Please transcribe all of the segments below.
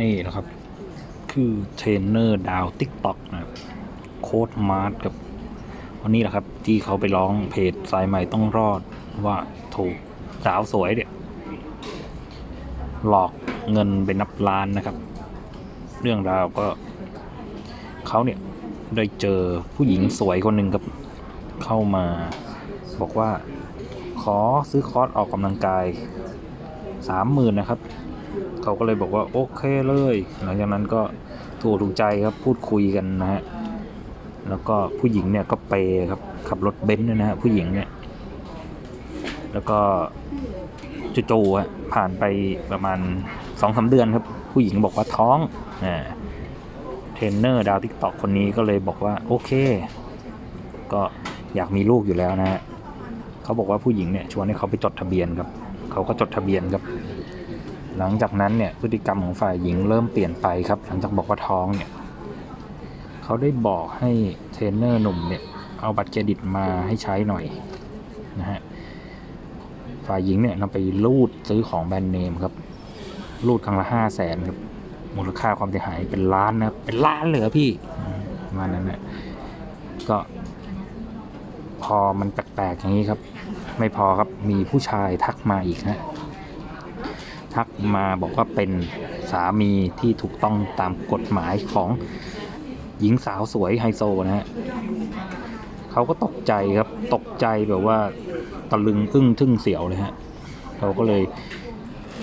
นี่นะครับ คือเทรนเนอร์ดาวติ๊กต็อกนะครับโค้ดมาร์ทกับวันนี้แหละครับ ที่เขาไปร้องเพจสายใหม่ต้องรอดว่าถูกสาวสวยเนี่ยหลอกเงินเป็นนับล้านนะครับ เรื่องราวก็เขาเนี่ยได้เจอผู้หญิงสวยคนหนึ่งครับ เข้ามาบอกว่า ขอซื้อคอร์สออกกำลังกายสามหมื่นนะครับ เขาก็เลยบอกว่าโอเคเลย หลังจากนั้นก็ถูกถูกใจครับพูดคุยกันนะฮะ แล้วก็ผู้หญิงเนี่ยก็เปครับขับรถเบนซ์ด้วยนะฮะผู้หญิงเนี่ย แล้วก็จู่ๆฮะผ่านไปประมาณสองสาเดือนครับ ผู้หญิงบอกว่าท้องอ่าเทรนเนอร์ดาวทิกตอกคนนี้ก็เลยบอกว่าโอเค ก็อยากมีลูกอยู่แล้วนะฮะ เขาบอกว่าผู้หญิงเนี่ยชวนให้เขาไปจดทะเบียนครับ เขาก็จดทะเบียนครับ หลังจากนั้นเนี่ยพฤติกรรมของฝ่ายหญิงเริ่มเปลี่ยนไปครับ หลังจากบอกว่าท้องเนี่ยเขาได้บอกให้เทรนเนอร์หนุ่มเนี่ยเอาบัตรเครดิตมาให้ใช้หน่อยนะฮะฝ่ายหญิงเนี่ยนำไปรูดซื้อของแบรนด์เนมครับรูดครั้งละห้าแสนครับมูลค่าความเสียหายเป็นล้านนะเป็นล้านเลยพี่มประมาณนั้นนะก็ พอมันแปลกๆอย่างนี้ครับ ไม่พอครับมีผู้ชายทักมาอีกฮะทักมาบอกว่าเป็นสามีที่ถูกต้องตามกฎหมายของหญิงสาวสวยไฮโซนะฮะเขาก็ตกใจครับตกใจแบบว่าตะลึงอึ้งทึ่งเสียวเลยฮะเขาก็เลย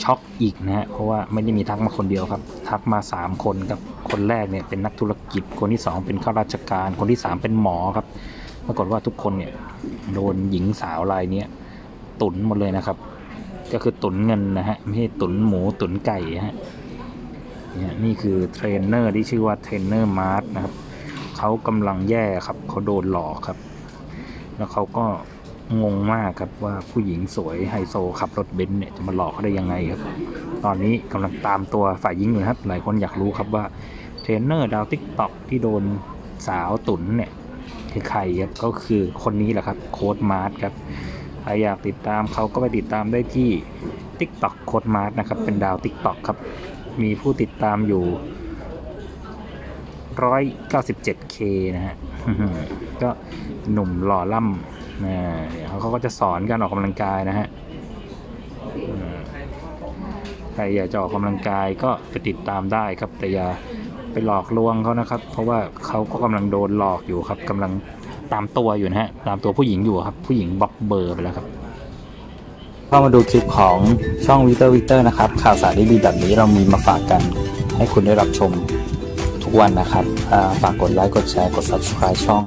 ช็อกอีกนะฮะเพราะว่าไม่ได้มีทักมาคนเดียวครับ ทักมาสามคนครับคนแรกเนี่ยเป็นนักธุรกิจคนที่สองเป็นข้าราชการคนที่สามเป็นหมอครับ ปรากฏว่าทุกคนเนี่ยโดนหญิงสาวรายนี้ตุนหมดเลยนะครับ ก็คือตุนเงินนะฮะไม่ใช่ตุนหมูตุนไก่ฮะเนี่ยนี่คือเทรนเนอร์ที่ชื่อว่าเทรนเนอร์มาร์ทนะครับเขากำลังแย่ครับเขาโดนหลอกครับ แล้วเขาก็งงมากครับว่าผู้หญิงสวยไฮโซขับรถเบนซ์เนี่ยจะมาหลอกเขาได้ยังไงครับ ตอนนี้กำลังตามตัวฝ่ายหญิงอยู่ครับ หลายคนอยากรู้ครับว่าเทรนเนอร์ดาวติ๊กต็อกที่โดนสาวตุนเนี่ย คือใครครับก็คือคนนี้แหละครับโค้ดมาร์ทครับใครอยากติดตามเขาก็ไปติดตามได้ที่ TikTok โค้ดมาร์ทนะครับเป็นดาว TikTok ครับ มีผู้ติดตามอยู่ 197k นะฮะก็หนุ่มหล่อล่ำนะเดี๋ยวเขาก็จะสอนการออกกำลังกายนะฮะใครอยากจะออกกำลังกายก็ไปติดตามได้ครับแต่อย่า หลอกลวงเขานะครับ เพราะว่าเขาก็กำลังโดนหลอกอยู่ครับกำลังตามตัวอยู่นะฮะตามตัวผู้หญิงอยู่ครับ ผู้หญิงบล็อกเบอร์ไปแล้วครับเข้ามาดูคลิปของช่องวิเตอร์วิเตอร์นะครับ ข่าวสารดีๆแบบนี้เรามีมาฝากกันให้คุณได้รับชมทุกวันนะครับฝากกดไลค์กดแชร์กด subscribe ช่อง